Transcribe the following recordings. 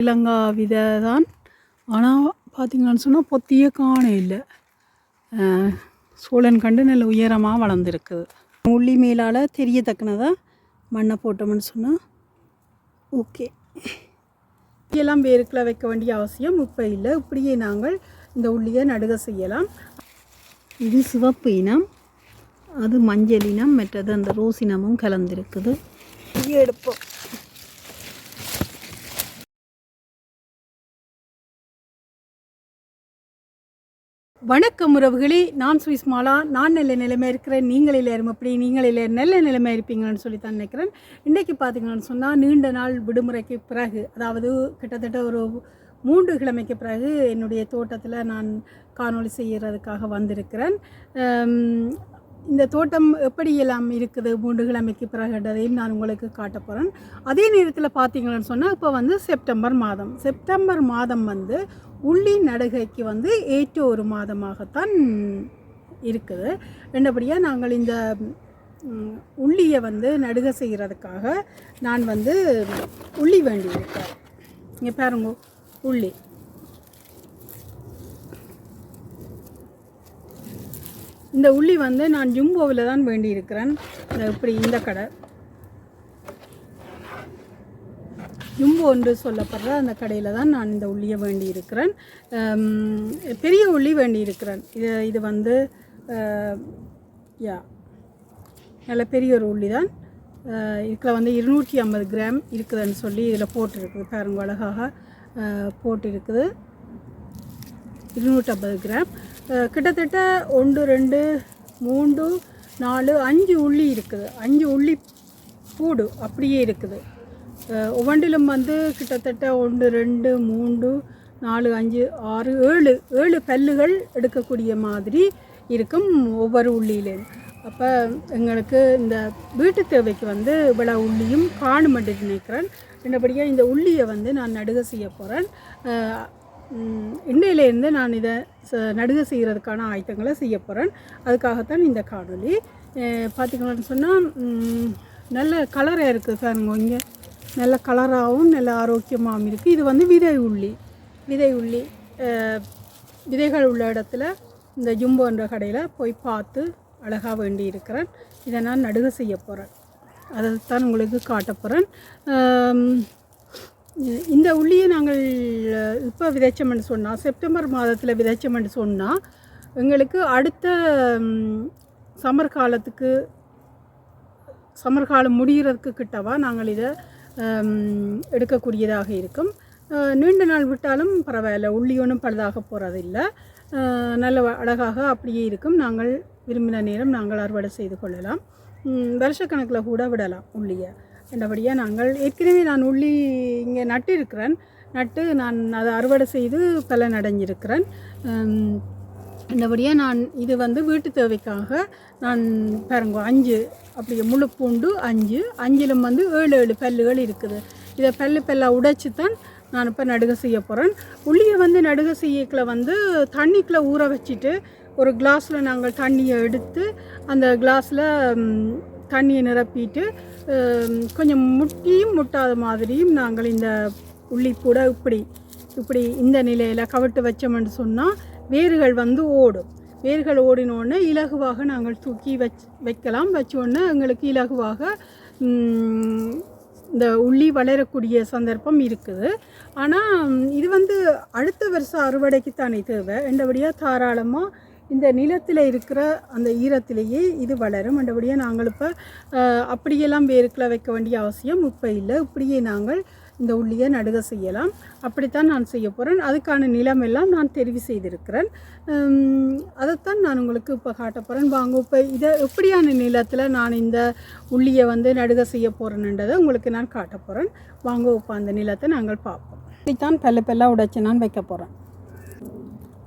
இலங்கா விதை தான் ஆனால் பார்த்தீங்கன்னு சொன்னால் பொத்திய காணும் இல்லை. சோழன் கண்டு நல்ல உயரமாக வளர்ந்துருக்குது. உள்ளி மேலால் தெரியத்தக்கனதாக மண்ணை போட்டோம்னு சொன்னால் ஓகே. எல்லாம் வேருக்குள்ள வைக்க வேண்டிய அவசியம் இப்போ இல்லை. இப்படியே நாங்கள் இந்த உள்ளியை நடுக செய்யலாம். இது சிவப்பு இனம். அது மஞ்சள் இனம். மற்றது அந்த ரோஸ் இனமும் கலந்துருக்குது. எடுப்போம். வணக்கம் உறவுகளே நான் சுவிஸ்மாலா நான் நல்ல நிலைமை இருக்கிறேன். நீங்கள் எல்லாரும் அப்படி. நீங்கள் எல்லாரும் நல்ல நிலைமை இருப்பீங்கன்னு சொல்லி தான் நினைக்கிறேன். இன்றைக்கி பார்த்தீங்கன்னு சொன்னால் நீண்ட நாள் விடுமுறைக்கு பிறகு அதாவது கிட்டத்தட்ட ஒரு மூன்று கிழமைக்கு பிறகு என்னுடைய தோட்டத்தில் நான் காணொளி செய்கிறதுக்காக வந்திருக்கிறேன். இந்த தோட்டம் எப்படியெல்லாம் இருக்குது? மூன்று கிழமைக்கு பிறகுன்றதையும் நான் உங்களுக்கு காட்ட போகிறேன் அதே நேரத்தில் பார்த்தீங்கன்னு சொன்னால் இப்போ வந்து செப்டம்பர் மாதம். செப்டம்பர் மாதம் வந்து உள்ளி நடுகைக்கு வந்து ஏற்ற ஒரு மாதமாகத்தான் இருக்குது. ரெண்டபடியாக நாங்கள் இந்த உள்ளியை வந்து நடுக செய்கிறதுக்காக நான் வந்து உள்ளி வேண்டியிருக்கேன். இங்கே பாருங்க உள்ளி. இந்த உள்ளி வந்து நான் ஜும்போவில் தான் வேண்டியிருக்கிறேன். இந்த இப்படி இந்த கடை. ஜும்போ என்று சொல்லப்படுற அந்த கடையில் தான் நான் இந்த உள்ளியை வேண்டியிருக்கிறேன். பெரிய உள்ளி வேண்டியிருக்கிறேன். இது இது வந்து யா நல்ல பெரிய ஒரு உள்ளி தான். இதில் வந்து இருநூற்றி ஐம்பது கிராம் இருக்குதுன்னு சொல்லி இதில் போட்டிருக்குது. பாருங்க அழகாக போட்டிருக்குது போட்டிருக்குது. இருநூற்றம்பது கிராம். கிட்டத்தட்ட ஒன்று ரெண்டு மூன்று நாலு அஞ்சு உள்ளி இருக்குது. அஞ்சு உள்ளி பூடு அப்படியே இருக்குது. ஒவ்வொன்றிலும் வந்து கிட்டத்தட்ட ஒன்று ரெண்டு மூன்று நாலு அஞ்சு ஆறு ஏழு ஏழு பல்லுகள் எடுக்கக்கூடிய மாதிரி இருக்கும் ஒவ்வொரு உள்ளியிலேயும் அப்போ எங்களுக்கு இந்த வீட்டு தேவைக்கு வந்து இவ்வளோ உள்ளியும் காணும் என்று நினைக்கிறேன். என்னபடியாக இந்த உள்ளியை வந்து நான் நடுக செய்ய போகிறேன் இன்னையிலேருந்து நான் இதை ச- நடுக செய்கிறதுக்கான ஆயத்தங்களை செய்ய போகிறேன் அதுக்காகத்தான் இந்த காணொளி. பார்த்திங்கன்னு சொன்னால் நல்ல கலராக இருக்குது பாருங்க இங்கே. நல்ல கலராகவும் நல்ல ஆரோக்கியமாகவும் இருக்குது இது வந்து விதை உள்ளி. விதை உள்ளி. விதைகள் உள்ள இடத்துல இந்த ஜும்போன்ற கடையில் போய் பார்த்து அழகாக வேண்டி இருக்கிறேன். இதை நான் நடுக செய்ய போகிறேன் அதை தான் உங்களுக்கு காட்ட போகிறேன் இந்த உள்ளியை நாங்கள் இப்போ விதைச்சோம்னு சொன்னால் செப்டம்பர் மாதத்தில் விதைச்சோம்னு சொன்னால் எங்களுக்கு அடுத்த சமர் சம்மர் காலத்துக்கு சம்மர் காலம் முடிகிறதுக்கு கிட்டவா நாங்கள் இதை எடுக்கக்கூடியதாக இருக்கும். நீண்ட நாள் விட்டாலும் பரவாயில்ல உள்ளி ஒன்றும் பழுதாக போகிறதில்ல நல்ல அழகாக அப்படியே இருக்கும். நாங்கள் விரும்பின நேரம் நாங்கள் அறுவடை செய்து கொள்ளலாம். வருஷக்கணக்கில் கூட விடலாம் உள்ளியை. என்றபடியாக நாங்கள் ஏற்கனவே நான் உள்ளி இங்கே நட்டு இருக்கிறேன் நட்டு நான் அதை அறுவடை செய்து பலன் அடைஞ்சிருக்கிறேன் இந்தபடியாக நான் இது வந்து வீட்டு தேவைக்காக நான் பாருங்க அஞ்சு அப்படி முழு பூண்டு அஞ்சு அஞ்சிலும் வந்து ஏழு ஏழு பல்லுகள் இருக்குது. இதை பல்லு பல்லாக உடைச்சி தான் நான் இப்போ நடுக செய்ய போகிறேன் உள்ளியை வந்து நடுக செய்யக்கில் வந்து தண்ணிக்குள்ளே ஊற வச்சுட்டு ஒரு கிளாஸில் நாங்கள் தண்ணியை எடுத்து அந்த கிளாஸில் தண்ணியை நிரப்பிட்டு கொஞ்சம் முட்டியும் முட்டாத மாதிரியும் நாங்கள் இந்த உள்ளி கூட இப்படி இப்படி இந்த நிலையில் கவிட்டு வச்சோம்னு சொன்னால் வேர்கள் வந்து ஓடும். வேர்கள் ஓடினோடனே இலகுவாக நாங்கள் தூக்கி வச் வைக்கலாம். வச்சோடனே எங்களுக்கு இலகுவாக இந்த உள்ளி வளரக்கூடிய சந்தர்ப்பம் இருக்குது. ஆனால் இது வந்து அடுத்த வருஷம் அறுவடைக்கு தானே தேவை. என்றபடியாக தாராளமாக இந்த நிலத்தில் இருக்கிற அந்த ஈரத்திலேயே இது வளரும். மற்றபடியாக நாங்கள் இப்போ அப்படியெல்லாம் வேருக்கில் வைக்க வேண்டிய அவசியம் இப்போ இல்லை. இப்படியே நாங்கள் இந்த உள்ளியை நடுக செய்யலாம். அப்படித்தான் நான் செய்ய போகிறேன் அதுக்கான நிலம் எல்லாம் நான் தெரிவு செய்திருக்கிறேன். அதைத்தான் நான் உங்களுக்கு இப்போ காட்ட போகிறேன் வாங்க இப்போ இதை எப்படியான நிலத்தில் நான் இந்த உள்ளியை வந்து நடுக செய்ய போகிறேன்ன்றதை உங்களுக்கு நான் காட்ட போகிறேன் வாங்க இப்போ அந்த நிலத்தை நாங்கள் பார்ப்போம். இப்படித்தான் பெல்ல பெல்லாக உடைச்சு நான் வைக்க போகிறேன்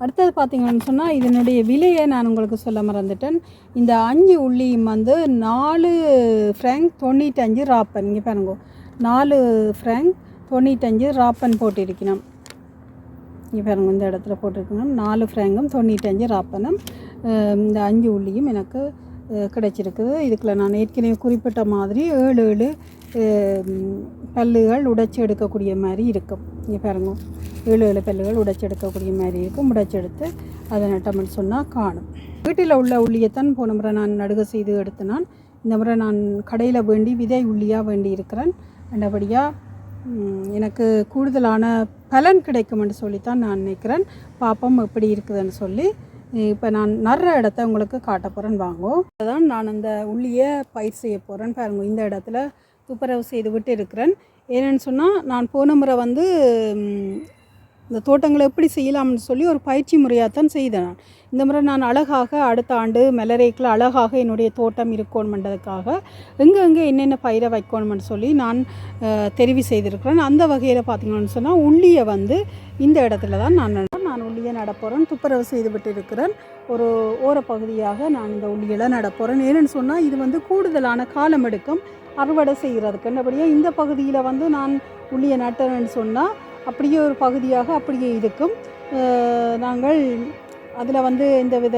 அடுத்தது பார்த்திங்கன்னு சொன்னால் இதனுடைய விலையை நான் உங்களுக்கு சொல்ல மறந்துட்டேன். இந்த அஞ்சு உள்ளியும் வந்து நாலு ஃப்ரேங்க் தொண்ணூற்றஞ்சு ராப்பன். இங்கே பாருங்க. நாலு ஃப்ரேங்க் தொண்ணூற்றஞ்சு ராப்பன் போட்டிருக்கணும் இங்கே பாருங்க இந்த இடத்துல போட்டிருக்கணும் நாலு ஃப்ராங்கும் தொண்ணூற்றஞ்சு ராப்பனும் இந்த அஞ்சு உள்ளியும் எனக்கு கிடச்சிருக்குது கிடைச்சிருக்குது. இதுக்குள்ள நான் ஏற்கனவே குறிப்பிட்ட மாதிரி ஏழு ஏழு பல்லுகள் உடைச்சி எடுக்கக்கூடிய மாதிரி இருக்கும். இங்கே பாருங்க. ஏழு ஏழு பல்லுகள் உடைச்செடுக்கக்கூடிய மாதிரி இருக்கும். உடைச்செடுத்து அதை நட்டோம்னு சொன்னால் காணும். வீட்டில் உள்ள உள்ளியைத்தான் போன முறை நான் நடுக செய்து எடுத்து நான் இந்த முறை நான் கடையில் வேண்டி விதை உள்ளியாக வேண்டி இருக்கிறேன். ரெண்டபடியாக எனக்கு கூடுதலான பலன் கிடைக்கும்னு சொல்லித்தான் நான் நினைக்கிறேன். பாப்பம் எப்படி இருக்குதுன்னு சொல்லி இப்போ நான் நடுற இடத்த உங்களுக்கு காட்ட போகிறேன் அதுதான் அதான் நான் அந்த உள்ளியை பயிர் செய்ய போகிறேன் பாருங்க இந்த இடத்துல துப்புரவு செய்து விட்டு இருக்கிறேன். ஏன்னு சொன்னால் நான் போன முறை வந்து இந்த தோட்டங்களை எப்படி செய்யலாம்னு சொல்லி ஒரு பயிற்சி முறையாக தான் செய்தேன் நான். இந்த முறை நான் அழகாக அடுத்த ஆண்டு மெலரேக்கில் அழகாக என்னுடைய தோட்டம் இருக்கணுமென்றதுக்காக எங்கெங்கே என்னென்ன பயிரை வைக்கணும்னு சொல்லி நான் தெரிவு செய்திருக்கிறேன். அந்த வகையில் பார்த்தீங்கன்னு சொன்னால் உள்ளியை வந்து இந்த இடத்துல தான் நான் நட- நான் உள்ளியை நடப்போகிறேன் துப்புரவு செய்துவிட்டு இருக்கிறேன் ஒரு ஓரப்பகுதியாக நான் இந்த உள்ளியெல்லாம் நடப்போகிறேன் ஏன்னு சொன்னால் இது வந்து கூடுதலான காலம் எடுக்கும் அறுவடை செய்கிறதுக்கு என்னபடியாக இந்த பகுதியில் வந்து நான் உள்ளியை நட்டேன்னு சொன்னால் அப்படியே ஒரு பகுதியாக அப்படியே இருக்கும். நாங்கள் அதில் வந்து இந்த வித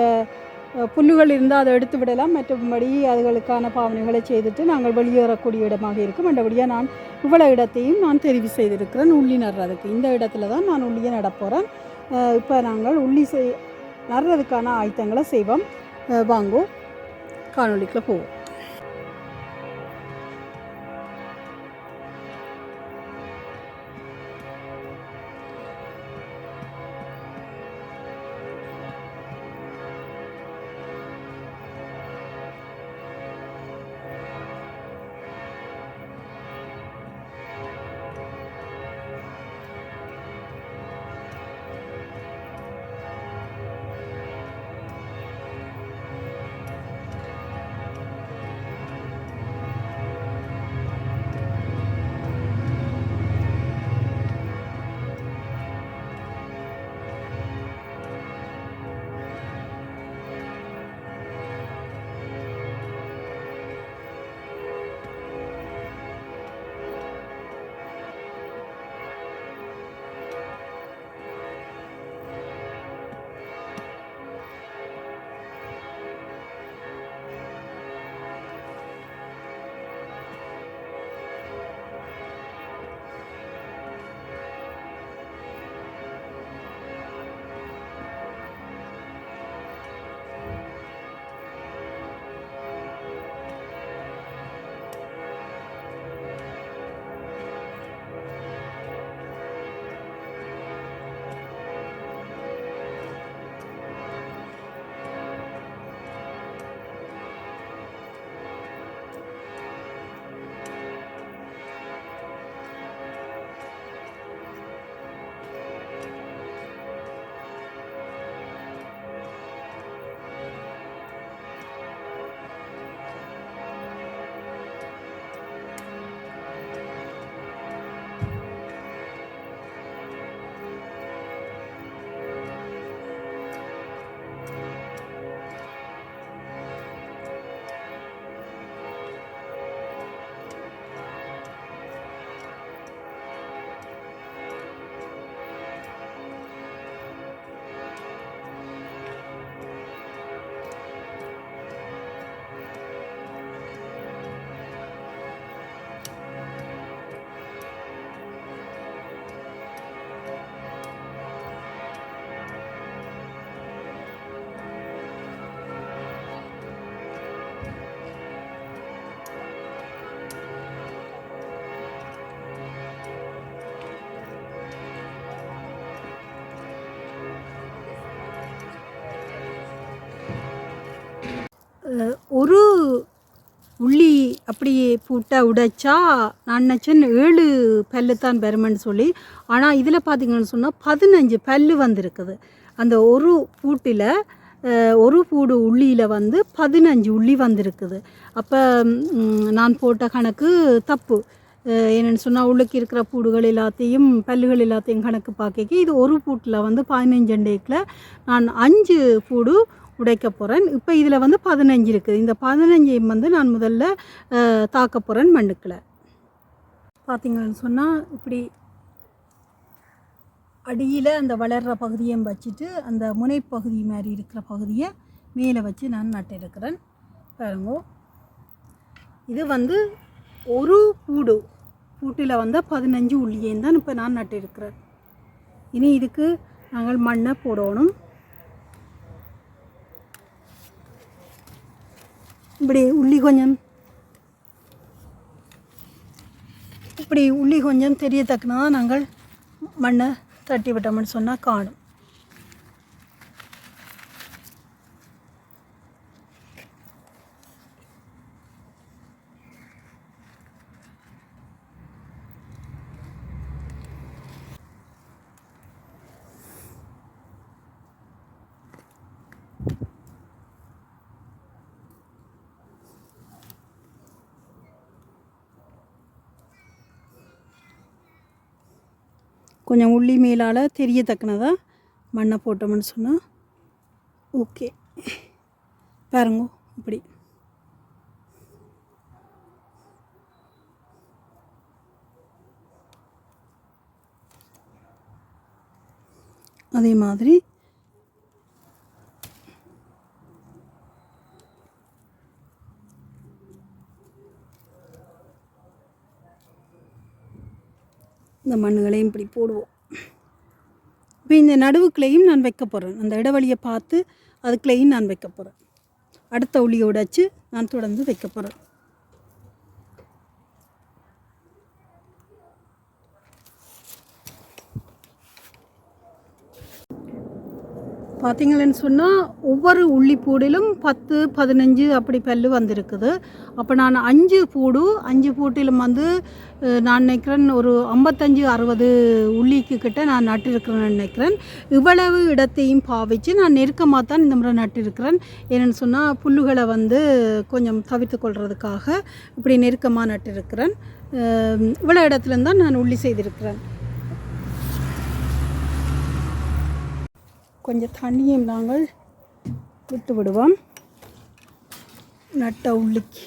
புல்லுகள் இருந்தால் அதை எடுத்து விடலாம். மற்றபடி அதுகளுக்கான பாவனைகளை செய்துட்டு நாங்கள் வெளியேறக்கூடிய இடமாக இருக்கும். மற்றபடியாக நான் இவ்வளோ இடத்தையும் நான் தெரிவு செய்திருக்கிறேன். உள்ளி நடுறதுக்கு. இந்த இடத்துல தான் நான் உள்ளியை நடப்போகிறேன் இப்போ நாங்கள் உள்ளி செய் நடுறதுக்கான ஆயத்தங்களை செய்வோம். அஹ், வாங்கோ. போவோம். ஒரு உள்ளி அப்படியே பூட்டை உடைச்சா நான் நினச்சேன் ஏழு பல்லு தான் பெருமைன்னு சொல்லி. ஆனால் இதில் பார்த்தீங்கன்னு சொன்னால் பதினஞ்சு பல்லு வந்திருக்குது. அந்த ஒரு பூட்டில் ஒரு பூடு உள்ளியில் வந்து பதினஞ்சு உள்ளி வந்திருக்குது. அப்போ நான் போட்ட கணக்கு தப்பு. என்னென்னு என்னன்னு சொன்னால் உள்ளுக்கு இருக்கிற பூடுகள் எல்லாத்தையும் பல்லுகள் எல்லாத்தையும் கணக்கு பார்க்க இது ஒரு பூட்டில் வந்து பதினஞ்சு டேக்கில் நான் அஞ்சு பூடு உடைக்க போகிறேன் இப்போ இதில் வந்து பதினஞ்சு இருக்குது. இந்த பதினஞ்சையும் வந்து நான் முதல்ல தாக்க போகிறேன் மண்ணுக்கில். பார்த்தீங்கன்னு சொன்னால் இப்படி அடியில் அந்த வளர்கிற பகுதியை வச்சுட்டு அந்த முனைப்பகுதி மாதிரி இருக்கிற பகுதியை மேலே வச்சு நான் நட்டிருக்கிறேன். பாருங்க. இது வந்து ஒரு பூடு. பூட்டில் வந்து பதினஞ்சு உள்ளியேன் தான் இப்போ நான் நட்டிருக்கிறேன். இனி இதுக்கு நாங்கள் மண்ணை போடணும். இப்படி உள்ளி கொஞ்சம். இப்படி உள்ளி கொஞ்சம் தெரியத்தக்கனா நாங்கள் மண்ணை தட்டி விட்டோம்னு சொன்னால் காணும். கொஞ்சம் உள்ளி மேலால் தெரியத்தக்கனதாக மண்ணை போட்டோம்னு சொன்னால் ஓகே பாருங்க இப்படி. அதே மாதிரி இந்த மண்ணுகளையும் இப்படி போடுவோம். இப்போ இந்த நடுவுக்குள்ளேயும் நான் வைக்க போகிறேன் அந்த இடைவெளியை பார்த்து அதுக்குள்ளேயும் நான் வைக்க போகிறேன் அடுத்த உள்ளியை உடைச்சு நான் தொடர்ந்து வைக்க போகிறேன் பார்த்தீங்களேன்னு சொன்னால் ஒவ்வொரு உள்ளி பூடிலும் பத்து பதினஞ்சு அப்படி பல்லு வந்திருக்குது. அப்போ நான் அஞ்சு பூடு அஞ்சு பூட்டிலும் வந்து நான் நினைக்கிறேன் ஒரு ஐம்பத்தஞ்சு அறுபது உள்ளிக்கு கிட்டே நான் நட்டிருக்கிறேன்னு நினைக்கிறேன். இவ்வளவு இடத்தையும் பாவிச்சு நான் நெருக்கமாக தான் இந்த முறை நட்டிருக்கிறேன். ஏன்னு சொன்னால் புல்லுகளை வந்து கொஞ்சம் தவிர்த்து கொள்வதுக்காக இப்படி நெருக்கமாக நட்டிருக்கிறேன். இவ்வளோ இடத்துலேருந்து தான் நான் உள்ளி செய்திருக்கிறேன். கொஞ்சம் தண்ணியும் நாங்கள் விட்டு விடுவோம் நட்ட உள்ளிக்கு.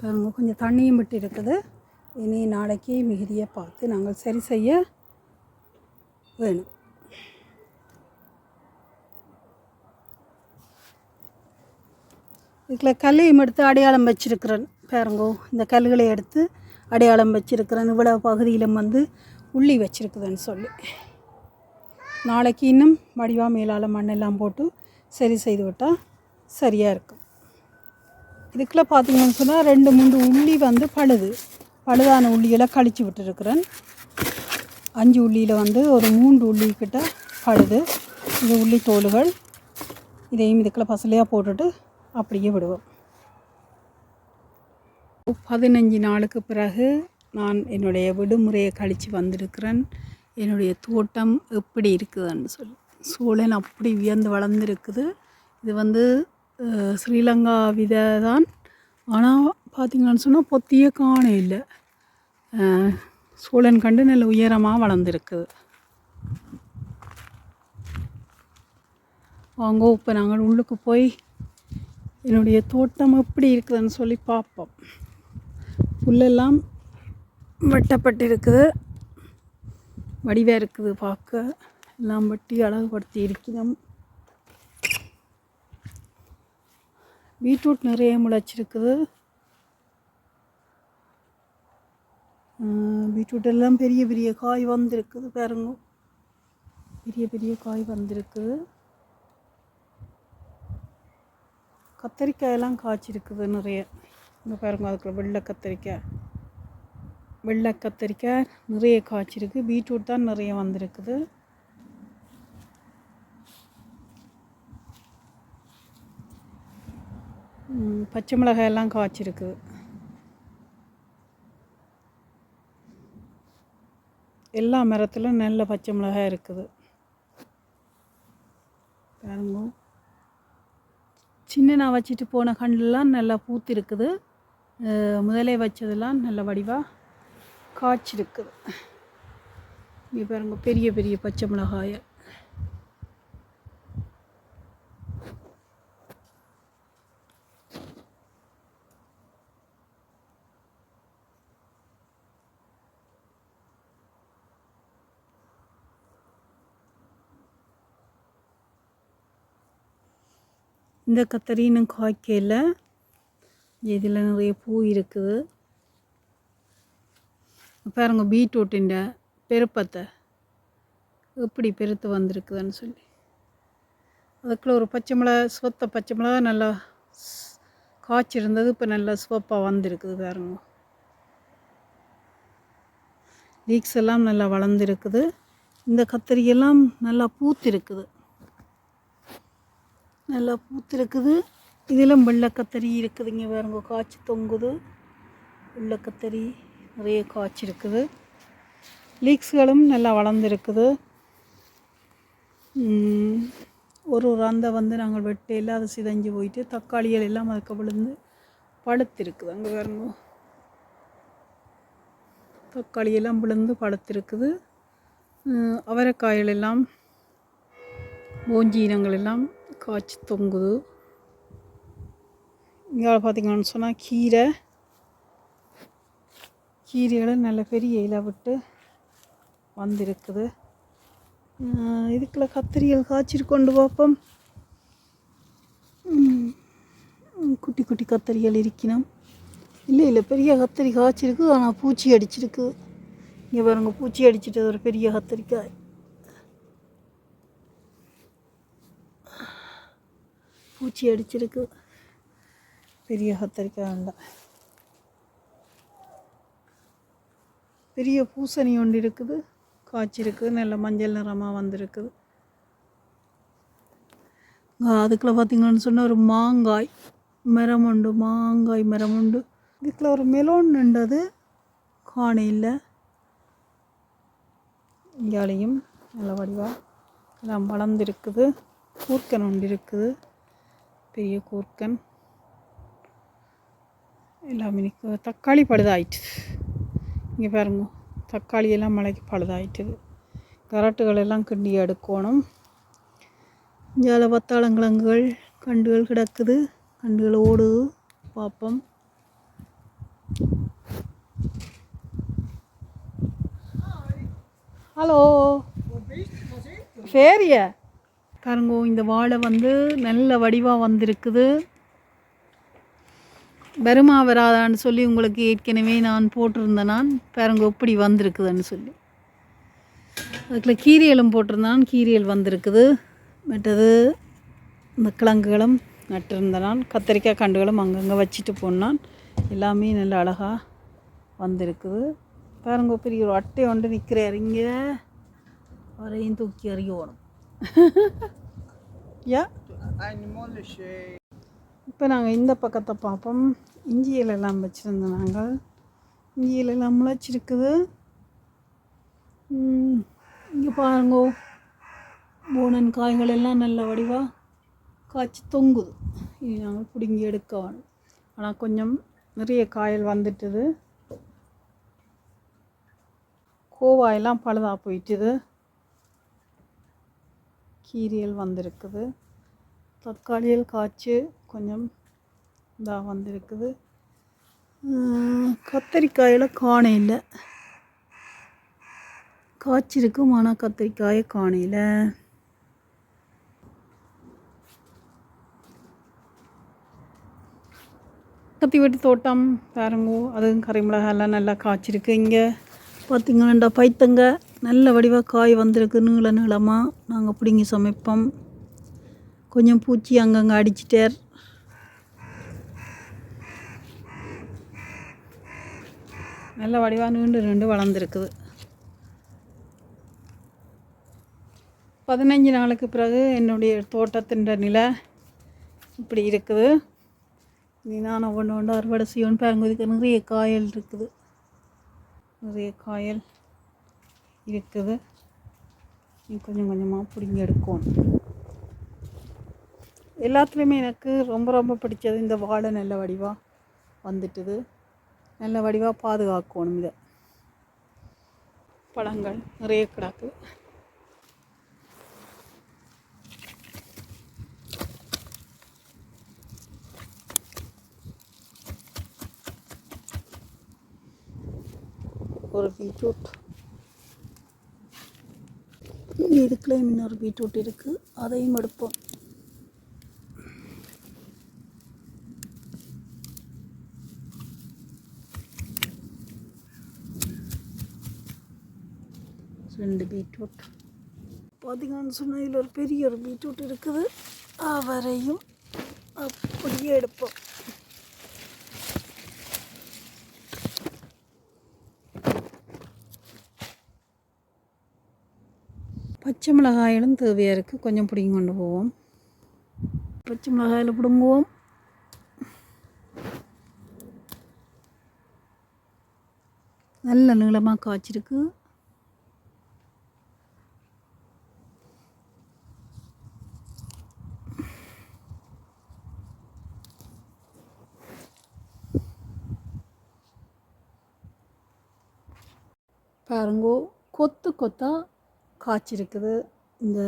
பாருங்க கொஞ்சம் தண்ணியும் விட்டு இருக்குது. இனி நாளைக்கு மிகுதியை பார்த்து நாங்கள் சரி செய்ய வேணும். இதில் கல்லையும் எடுத்து அடையாளம் வச்சிருக்கிறேன். பாருங்கோ இந்த கல்லுகளை எடுத்து அடையாளம் வச்சிருக்கிறேன். இவ்வளவு பகுதியிலும் வந்து உள்ளி வச்சிருக்குதுன்னு சொல்லி. நாளைக்கு இன்னும் வடிவா மேலால் மண்ணெல்லாம் போட்டு சரி செய்து விட்டால் சரியாக இருக்கும். இதுக்குள்ளே பார்த்தீங்கன்னு சொன்னால் ரெண்டு மூன்று உள்ளி வந்து பழுது. பழுதான உள்ளியெல்லாம் கழிச்சு விட்டுருக்குறேன். அஞ்சு உள்ளியில் வந்து ஒரு மூன்று உள்ளிக்கிட்ட பழுது இது உள்ளி தோல்கள் இதையும் இதுக்குள்ள பசலையாக போட்டுட்டு அப்படியே விடுவோம். பதினஞ்சு நாளுக்கு பிறகு நான் என்னுடைய விடுமுறையை கழித்து வந்திருக்கிறேன். என்னுடைய தோட்டம் எப்படி இருக்குதுன்னு சொல்லி. சூழல் அப்படி உயர்ந்து வளர்ந்துருக்குது. இது வந்து ஸ்ரீலங்கா விதை தான். ஆனால் பார்த்திங்கன்னு சொன்னால் பொத்தியே காணும் இல்லை. சூழன் கண்டு நல்ல உயரமாக வளர்ந்துருக்குது வாங்க இப்போ நாங்கள் உள்ளுக்கு போய் என்னுடைய தோட்டம் எப்படி இருக்குதுன்னு சொல்லி பார்ப்போம். புல்லெல்லாம் வெட்டப்பட்டிருக்குது. வடிவாக இருக்குது பார்க்க. எல்லாம் வெட்டி அழகுபடுத்தி இருக்கிறோம். பீட்ரூட் நிறைய முளைச்சிருக்குது. பீட்ரூட் எல்லாம் பெரிய பெரிய காய் வந்திருக்குது பாருங்க. பெரிய பெரிய காய் வந்திருக்குது. கத்தரிக்காயெல்லாம் காய்ச்சிருக்குது நிறைய. இங்கே பாருங்க அதுக்குள்ள வெள்ளை கத்தரிக்காய். வெள்ளை கத்தரிக்காய் நிறைய காய்ச்சிருக்கு. பீட்ரூட் தான் நிறைய வந்திருக்குது. பச்சை மிளகாயெல்லாம் காய்ச்சிருக்குது. எல்லா மரத்திலும் நல்ல பச்சை மிளகாய் இருக்குது. பாருங்க. சின்ன நான் வச்சுட்டு போன கண்டெல்லாம் நல்லா பூத்து இருக்குது முதலே வச்சதெல்லாம் நல்ல வடிவாக காய்ச்சிருக்குது. இங்கே பாருங்க பெரிய பெரிய பச்சை மிளகாயை. இந்த கத்தரி இன்னும் காய்க்கல. இதில் நிறைய பூ இருக்குது. பாருங்க பீட்ரூட்டின் பெருப்பத்தை. எப்படி பெருத்து வந்திருக்குதுன்னு சொல்லி. அதுக்குள்ளே ஒரு பச்சை மிளகா சுவத்த பச்சை மிளகா நல்லா ஸ்- காய்ச்சிருந்தது இப்போ நல்லா சிவப்பாக வந்திருக்குது பாருங்க. லீக்ஸ் எல்லாம் நல்லா வளர்ந்துருக்குது. இந்த கத்திரியெல்லாம் நல்லா பூத்திருக்குது. நல்லா பூத்திருக்குது. இதிலும் வெள்ளை கத்தரி இருக்குதுங்க பாருங்க காய்ச்சி தொங்குது. வெள்ளை கத்தரி நிறைய காய்ச்சி இருக்குது லீக்ஸ்களும் நல்லா வளர்ந்துருக்குது. ஒரு ஒரு அந்த வந்து நாங்கள் வெட்டையில் அது சிதைஞ்சு போயிட்டு தக்காளிகள் எல்லாம் அதுக்கு விழுந்து பழுத்திருக்குது அங்கே பாருங்க. தக்காளி எல்லாம் விழுந்து பழுத்திருக்குது ம், அவரைக்காய்கள் எல்லாம் எல்லாம் காய்ச்சி தொங்குது. இங்கே பார்த்தீங்கன்னு சொன்னால் கீரை. கீரைகளை நல்ல பெரிய இலை விட்டு வந்திருக்குது. இதுக்குள்ள கத்திரிகள் காய்ச்சிட்டு கொண்டு பார்ப்போம் குட்டி குட்டி கத்தரிகள் இருக்கணும் இல்லை இல்லை பெரிய கத்திரி காய்ச்சிருக்கு ஆனால் பூச்சி அடிச்சிருக்கு. இங்கே பாருங்க பூச்சி அடிச்சிட்டு ஒரு பெரிய கத்திரிக்காய். பூச்சி அடிச்சிருக்கு. பெரிய கத்தரிக்காய் வேண்டாம் பெரிய பூசணி ஒன்று இருக்குது. காய்ச்சிருக்கு. நல்ல மஞ்சள் நிறமாக வந்திருக்குது. அதுக்குள்ளே அதுக்குள்ள சொன்னால் ஒரு மாங்காய் மரம் உண்டு மாங்காய் மரம் உண்டு. இதுக்குள்ள ஒரு மெலோன் நின்றது காணி இல்லை. இங்காலையும் நல்ல வடிவாக எல்லாம் வளர்ந்துருக்குது. கூர்க்கன் ஒன்று இருக்குது. பெரிய கூர்க்கன். எல்லாமே நிக்கு- தக்காளி பழுதாயிட்டு. இங்கே பாருங்க தக்காளி எல்லாம் மழைக்கு பழுதாயிட்டுது கரட்டுகள் எல்லாம் கிண்டி எடுக்கணும். இஞ்சால பத்தாளங்கிழங்குகள் கண்டுகள் கிடக்குது. கண்டுகள் ஓடுது. பார்ப்போம் ஹலோ. சரியா பாருங்க இந்த வாழை வந்து நல்ல வடிவாக வந்திருக்குது. பெருமா வராதான்னு சொல்லி உங்களுக்கு ஏற்கனவே நான் போட்டிருந்தேன் நான். பாருங்க இப்படி வந்திருக்குதுன்னு சொல்லி. அதுக்குள்ள கீரியலும் போட்டிருந்தான் கீரியல் வந்திருக்குது. மற்றது இந்த கிழங்குகளும் நட்டிருந்தேன் நான். கத்திரிக்காய் கண்டுகளும் அங்கங்கே வச்சுட்டு போனான் எல்லாமே நல்ல அழகாக வந்திருக்குது. பாருங்க பெரிய ஒரு அட்டை ஒன்று நிற்கிறார். இங்கே வரையும் தூக்கி அறியணும் யா இப்போ நாங்கள் இந்த பக்கத்தை பார்ப்போம். இஞ்சி இலையெல்லாம் வச்சுருந்தோம் நாங்கள். இஞ்சி இலையெல்லாம் முளைச்சிருக்குது. இங்கே பாருங்கோ. போனன் காய்கள் எல்லாம் நல்ல வடிவாக காய்ச்சி தொங்குது. இனி நாங்கள் பிடுங்கி எடுக்க வேணும். ஆனால் கொஞ்சம் நிறைய காயல் வந்துட்டுது. கோவாயெல்லாம் பழுதாக போயிட்டுது. கீரியல் வந்திருக்குது. தக்காளியில் காய்ச்சி கொஞ்சம் இதாக வந்திருக்குது. கத்திரிக்காயில் கத்தரிக்காயில் காண இல்லை. காய்ச்சிருக்கும் ஆனால் கத்திரிக்காயை காணையில். கத்தி வெட்டி தோட்டம் பாருங்கோ அதுவும் கறிமிளகாயெல்லாம் நல்லா காய்ச்சிருக்கு. இங்கே பார்த்தீங்கன்னா பைத்தங்க நல்ல வடிவாக காய் வந்திருக்கு நீள நீளமாக நாங்கள் பிடிங்கி சமைப்போம். கொஞ்சம் பூச்சி அங்கங்கே அடிச்சிட்டார். நல்ல வடிவாக நீண்டு நீண்டு வளர்ந்துருக்குது. பதினஞ்சு நாளுக்கு பிறகு என்னுடைய தோட்டத்தின் நிலை இப்படி இருக்குது. நீ நான் ஒன்று ஒன்று அறுவடை செய்யணும் பாருங்க இதுக்கு நிறைய காயல் இருக்குது. நிறைய காயல். இருக்குது. கொஞ்சம் கொஞ்சமாக பிடிங்கி எடுக்கணும். எல்லாத்துலேயுமே எனக்கு ரொம்ப ரொம்ப பிடிச்சது இந்த வாழை நல்ல வடிவாக வந்துட்டுது. நல்ல வடிவாக பாதுகாக்கணும் இதை. பழங்கள் நிறைய கிடக்கு. ஒரு பீட்ரூட் இதுக்குள்ளேயும் இன்னொரு பீட்ரூட் இருக்கு. அதையும் எடுப்போம். ரெண்டு பீட்ரூட். பார்த்திங்கன்னு சொன்னால் இதில் ஒரு பெரிய ஒரு பீட்ரூட் இருக்குது. அவரையும் அப்படியே எடுப்போம். பச்சை மிளகாயிலும் தேவையாக இருக்குது கொஞ்சம் பிடிங்கி கொண்டு போவோம். பச்சை மிளகாயில் பிடுங்குவோம். நல்ல நீளமாக காய்ச்சிருக்கு. பாருங்கோ கொத்து கொத்தா காய்ச்சிருக்குது. இந்த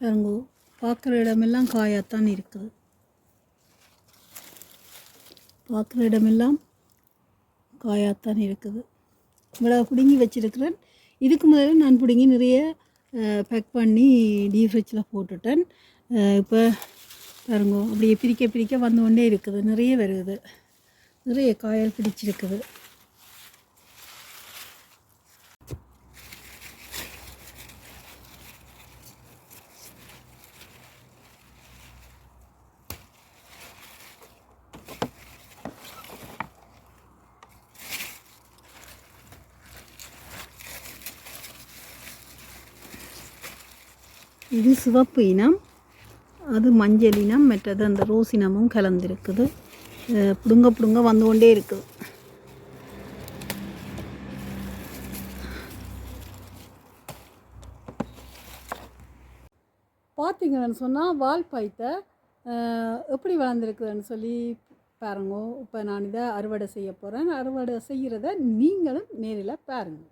பாருங்கோ பார்க்குற இடமெல்லாம் காயாகத்தான் இருக்குது. பார்க்குற இடமெல்லாம் காயாகத்தான் இருக்குது. இவ்வளோ பிடுங்கி வச்சிருக்கிறேன். இதுக்கு முதல்ல நான் பிடுங்கி நிறைய பேக் பண்ணி டீப் ஃப்ரிட்ஜில் போட்டுட்டேன். இப்போ பாருங்க அப்படியே பிரிக்க பிரிக்க வந்து கொண்டே இருக்குது. நிறைய வருது. நிறைய காயல் பிடிச்சிருக்குது. இது சிவப்பு இனம் அது மஞ்சள் இனம் மற்றது அந்த ரோஸ் இனமும் கலந்திருக்குது. பிடுங்க பிடுங்க வந்து கொண்டே இருக்குது பார்த்தீங்கன்னு சொன்னால் வால்பாய்த்தை எப்படி வளர்ந்துருக்குதுன்னு சொல்லி பாருங்க. இப்போ நான் இதை அறுவடை செய்ய போகிறேன் அறுவடை செய்கிறத நீங்களும் நேரில் பாருங்க.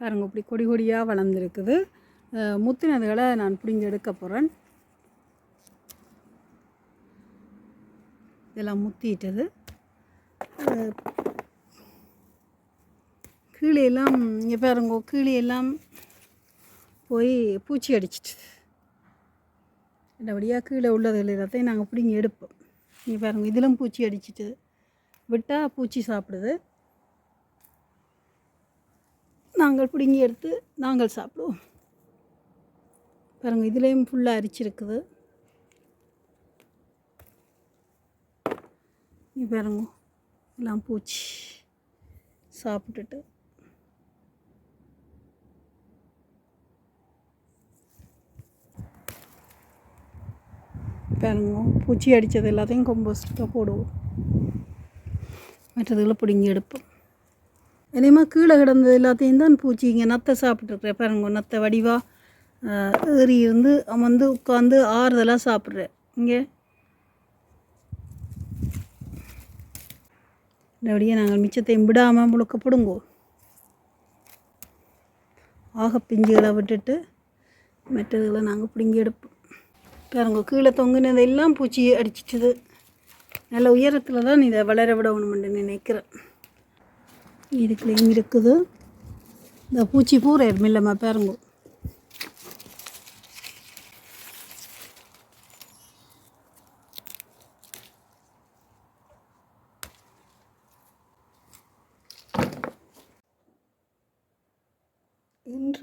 பாருங்க இப்படி கொடி கொடியாக வளர்ந்துருக்குது. முத்தினதுகளை நான் பிடிங்கி எடுக்க போகிறேன் இதெல்லாம் முத்திட்டது. அஹ் கீழே எல்லாம் இங்கே பாருங்க கீழே எல்லாம் போய் பூச்சி அடிச்சிட்டு. நல்லபடியாக கீழே உள்ளது எல்லாத்தையும் நாங்கள் பிடிங்கி எடுப்போம். இங்கே பாருங்க இதிலும் பூச்சி அடிச்சிட்டு விட்டால் பூச்சி சாப்பிடுது. நாங்கள் பிடுங்கி எடுத்து நாங்கள் சாப்பிடுவோம். பாருங்க இதுலேயும் ஃபுல்லாக அரிச்சிருக்குது. பாருங்க. எல்லாம் பூச்சி. சாப்பிட்டுட்டு. பாருங்க பூச்சி அடித்தது எல்லாத்தையும் கொம்போஸ்ட்டாக போடுவோம். மற்றதுகளை பிடுங்கி எடுப்போம். இனிமேல் கீழே கிடந்தது எல்லாத்தையும் தான் பூச்சி இங்கே நத்தை சாப்பிட்ருக்குறேன் பாருங்க நத்தை வடிவாக ஏறி இருந்து வந்து உட்காந்து ஆறுதலாக சாப்பிட்றேன். இங்கே அப்படியே நாங்கள் மிச்சத்தையும் விடாமல் முழுக்க ஆக பிஞ்சுகளை விட்டுட்டு மற்றதுகளை நாங்கள் பிடுங்கி எடுப்போம். பாருங்க கீழே தொங்குனது எல்லாம் பூச்சி அடிச்சிட்டுது நல்ல உயரத்தில் தான் இதை வளர விடணும்னு நினைக்கிறேன். இதுக்குள்ளேயும் இருக்குது. இந்த பூச்சி பூரா மில்லம்மா பாருங்க.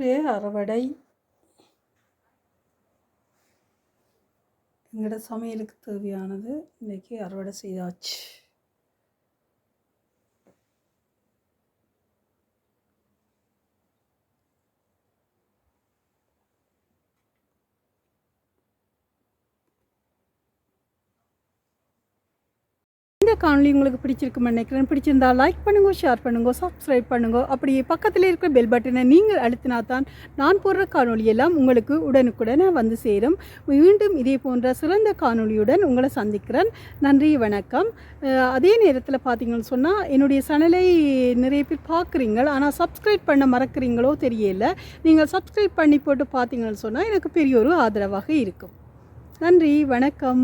இன்றைய அறுவடை. எங்களோட சமையலுக்கு தேவையானது இன்றைக்கி அறுவடை செய்தாச்சு. காணொலி உங்களுக்கு பிடிச்சிருக்குன்னு நினைக்கிறேன். பிடிச்சிருந்தா லைக் பண்ணுங்க ஷேர் பண்ணுங்க சப்ஸ்கிரைப் பண்ணுங்க. அப்படியே பக்கத்தில் இருக்கிற பெல் பட்டனை நீங்கள் அழுத்தினா தான் நான் போடுற காணொலியெல்லாம் உங்களுக்கு உடனுக்குடனே வந்து சேரும். மீண்டும் இதே போன்ற சிறந்த காணொலியுடன் உங்களை சந்திக்கிறேன். நன்றி வணக்கம். அதே நேரத்தில் பார்த்தீங்கன்னு சொன்னால் என்னுடைய சேனலை நிறைய பேர் பார்க்குறீங்க ஆனால் சப்ஸ்கிரைப் பண்ண மறக்கிறீங்களோ தெரியல. நீங்கள் சப்ஸ்கிரைப் பண்ணி போட்டு பார்த்தீங்கன்னு சொன்னால் எனக்கு பெரிய ஒரு ஆதரவாக இருக்கும். நன்றி வணக்கம்.